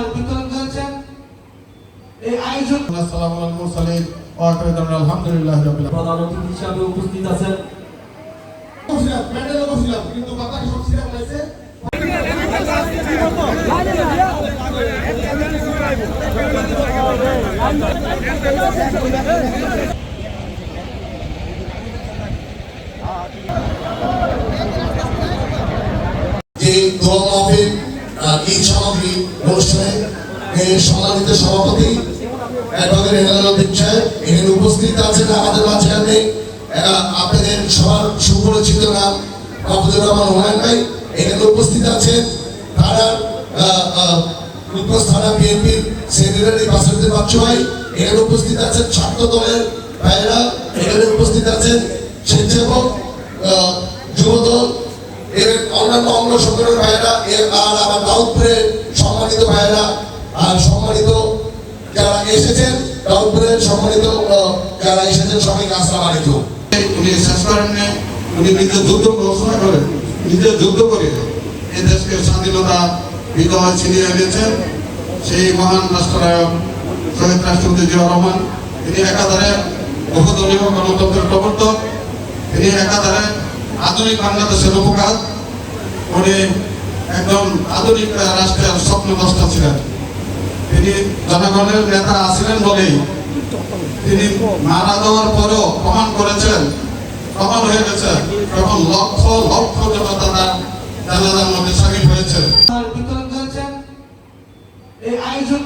উপহার বিতরণ করেছেন। এই আয়োজন আসসালামু আলাইকুম মুরসালিন। ওয়া আখিরু আলহামদুলিল্লাহি রাব্বিল আলামিন। প্রধান অতিথি হিসাবে উপস্থিত আছেন। বসিলাম প্যান্ডেলে বসিলাম কিন্তু বাতাস সব ছিঁড়ে ফেলাইছে যে দোয়া মাহফিল সামগ্রী অনুষ্ঠানে সম্মানিত সভাপতি এখানে উপস্থিত আছেন আমাদের মাঝখানে আহ, আপনাদের সবার সুপরিচিত নাম মাহফুজুর রহমান ভাই এখানে উপস্থিত আছেন থানার রূপগঞ্জ থানা বিএনপির সেক্রেটারি বাসুদ্দিন বাচ্চু ভাই এখানে উপস্থিত ছাত্র দলের ভাইরা উপস্থিত এর অন্যান্য অঙ্গ সংগঠনের আর আমার দাউদপুরের সম্মানিত ভাইয়েরা, আর সম্মানিত যারা এসেছেন দাউদপুরের সম্মানিত যারা এসেছেন, সবাইকে আসসালাম আলাইকুম। উনি শেষ করেননি উনি নিজে যুদ্ধ ঘোষণা করেন, নিজে যুদ্ধ করে এই দেশকে স্বাধীনতা বিজয় ছিনিয়ে এনেছেন সেই মহান রাষ্ট্রনায়ক শহীদ রাষ্ট্রপতি জিয়া রহমান। তিনি একাধারে বহুদলীয় গণতন্ত্রের প্রবর্তক। তিনি একাধারে আধুনিক বাংলাদেশের উপকার উনি একজন আধুনিক রাষ্ট্রের স্বপ্নদ্রষ্টা ছিলেন তিনি জনগণের নেতা ছিলেন বলেই তিনি মারা যাওয়ার পরেও প্রমাণ করেছেন প্রমাণ হয়ে গেছে যখন লক্ষ লক্ষ জনতা তার জানাজার মধ্যে সামিল হয়েছে এই আয়োজন.